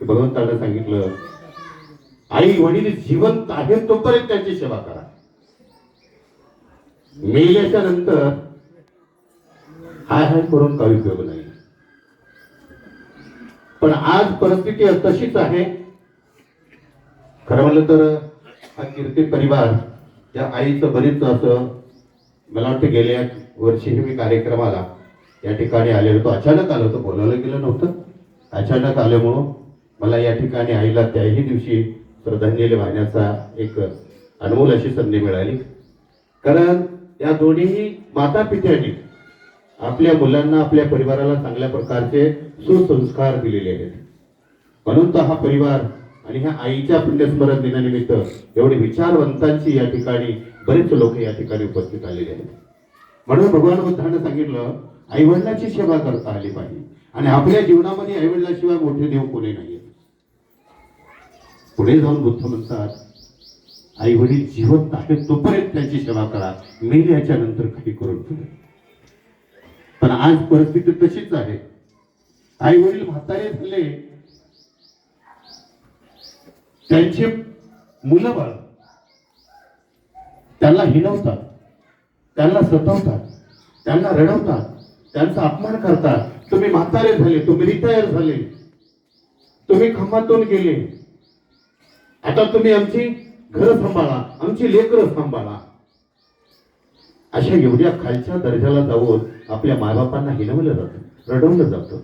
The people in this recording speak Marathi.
की सांगितलं आई वडील जिवंत आहेत तोपर्यंत त्यांची सेवा करा. मेल्याच्या नंतर हाय हाय करून काही उपयोग नाही. पण आज परिस्थिती तशीच आहे. खरं म्हणलं तर हा कीर्ती परिवार या आईचं बरीच असं मला वाटतं गेल्या वर्षीही मी कार्यक्रमाला या ठिकाणी आलेलो होतो. अचानक आलो होतो बोलावलं गेलं नव्हतं. अचानक आल्यामुळं मला या ठिकाणी आईला त्याही दिवशी श्रद्धांजली वाहण्याचा एक अनमोल अशी संधी मिळाली. कारण या दोन्ही माता पित्यांनी आपल्या मुलांना आपल्या परिवाराला चांगल्या प्रकारचे सुसंस्कार दिलेले आहेत. म्हणून तर हा परिवार आणि ह्या आईच्या पुण्यस्मरण दिनानिमित्त एवढे विचारवंतांची या ठिकाणी बरेच लोक या ठिकाणी उपस्थित आलेले आहेत. म्हणून भगवान बुद्धानं सांगितलं आईवडिलाची सेवा करता आली पाहिजे. आणि आपल्या जीवनामध्ये आईवडिलाशिवाय मोठे देव कोणी नाहीये पुढे जाऊन बुद्ध म्हणतात आई वडील जिवंत आहेत तोपर्यंत त्यांची सेवा करा. मी नंतर काही करून उपयोग पण आज परिस्थिती तशीच आहे. आई वडील म्हातारे झाले. त्यांचे मुलं बाळ त्यांना हिनवतात त्यांना सतवतात त्यांना रडवतात त्यांचा अपमान करतात. तुम्ही म्हातारे झाले तुम्ही रिटायर झाले तुम्ही खंबातून गेले. आता तुम्ही आमची घर सांभाळा आमची लेकरं सांभाळा. अशा एवढ्या खालच्या दर्जाला जाऊन आपल्या मायबापांना हिनवलं जातं रडवलं जातं.